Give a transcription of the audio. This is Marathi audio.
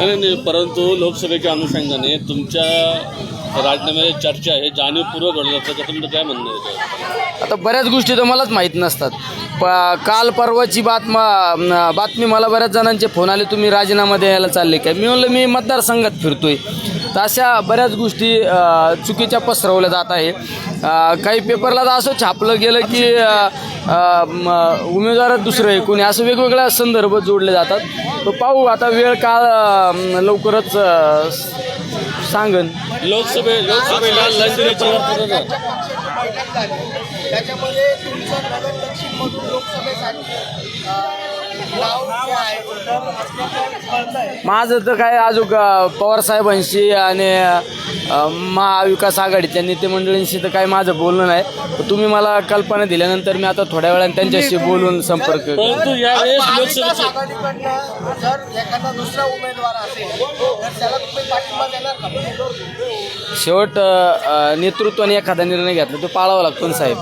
नाही नाही परंतु लोकसभेच्या अनुषंगाने तुमच्या राजीनाम्याची चर्चा आहे जाणीवपूर्वक घडलं असतं का तुमचं काय म्हणणं आहे? आता बऱ्याच गोष्टी तर मलाच माहीत नसतात. प काल परवाची बातमा बातमी मला बऱ्याच जणांचे फोन आले तुम्ही राजीनामा द्यायला चालले काय? मी म्हणलं मी मतदारसंघात फिरतोय. तर अशा बऱ्याच गोष्टी चुकीच्या पसरवल्या जात आहे. काही पेपरला तर असं छापलं गेलं की उमेदवार दुसरं आहे कोणी असं वेगवेगळ्या संदर्भ जोडले जातात. तर पाहू आता वेळ काळ लवकरच सांगन. लोकसभे लोकसभेला लंडन परिवर्तन त्याच्यामध्ये तुमचं नगर दक्षिणमधून लोकसभेसाठी नाव जे आहे तर असल्याचं कळतंय माझं तर काय अजून अ, पवार साहेबांशी आणि महाविकास आघाडीच्या नेते मंडळींशी तर काय माझं बोलणं नाही तर तुम्ही मला कल्पना दिल्यानंतर मी आता थोड्या वेळाने त्यांच्याशी बोलून संपर्क करतो. परंतु यावेळेस महाविकास लोकसभेची आघाडीकडनं जर एखादा दुसरा उमेदवार असेल तर त्याला तुम्ही पाठिंबा देणार का शेवट नेतृत्वाने एखादा निर्णय घेतला तो पाळावा लागतो ना साहेब?